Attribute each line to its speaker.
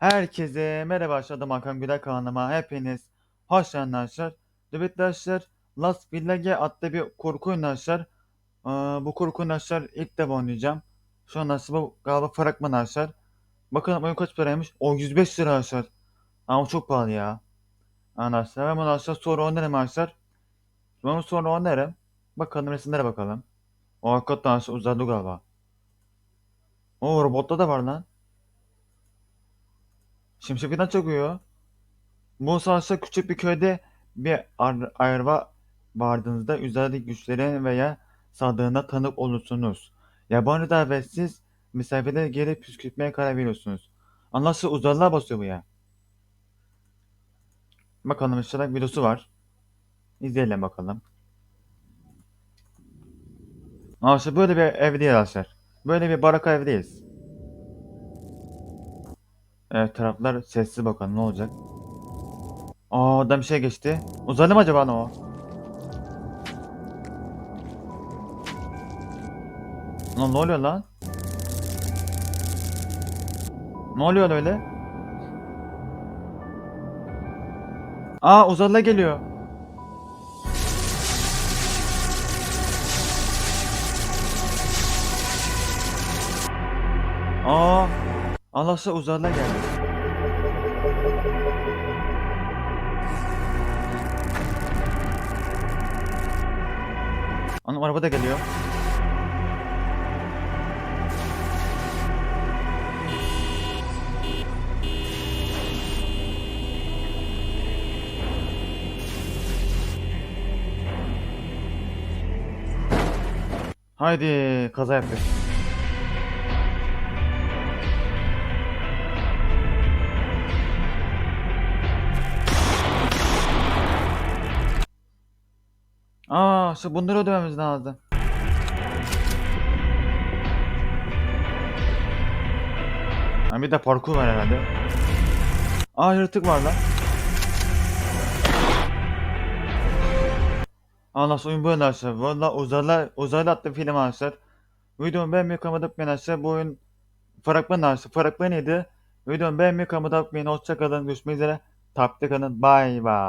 Speaker 1: Herkese merhaba aşağıda Hakan Güler kanalıma hepiniz hoş geldiniz arkadaşlar. Evet arkadaşlar Last Village adlı bir korku oyunu arkadaşlar. Ee, bu korku oyunu arkadaşlar ilk defa oynayacağım. Şu an aslında bu galiba fragman arkadaşlar. Bakalım oyun kaç paraymış? O 105 lira arkadaşlar. Ama çok pahalı ya. Arkadaşlar ben bunu arkadaşlar sonra oynarım arkadaşlar. Ben bunu sonra oynarım. Bakalım resimlere bakalım. O hakikaten arkadaşlar uzadı galiba. O robotta da var lan. Şimşek falan çakıyor. Bu savaşta küçük bir köyde bir ayırva vardığınızda üzerindeki güçlerin veya sadığına tanık olursunuz. Yabancı davetsiz misafirleri geri püskürtmeye karar veriyorsunuz. Anlaşıldı uzaylılar basıyor bu ya. Bakalım işte videosu var. İzleyelim bakalım. Arkadaşlar böyle bir ev değil arkadaşlar. Böyle bir baraka evdeyiz. Evet taraflar sessiz bakalım ne olacak. Aa oradan bir şey geçti. Uzaylı mı acaba o? Lan ne oluyor lan? Ne oluyor öyle? Aa uzaylılar geliyor. Aa Allah'sa uzaylılar geldi. Anam araba da geliyor. Haydi kaza yaptık. Aa, şu bunları ödememiz lazım. Ha, bir de parkur var herhalde. Aa yaratık var lan. Nasıl oyun böyle arkadaşlar. Valla uzaylı, uzaylı adlı film arkadaşlar. Videomu beğenmeyi kanalıma abone arkadaşlar. Bu oyun fragman arkadaşlar. Fragman neydi? Videomu beğenmeyi kanalıma abone olmayı. Hoşçakalın. Görüşmek üzere. Takipte kalın. Bay bay.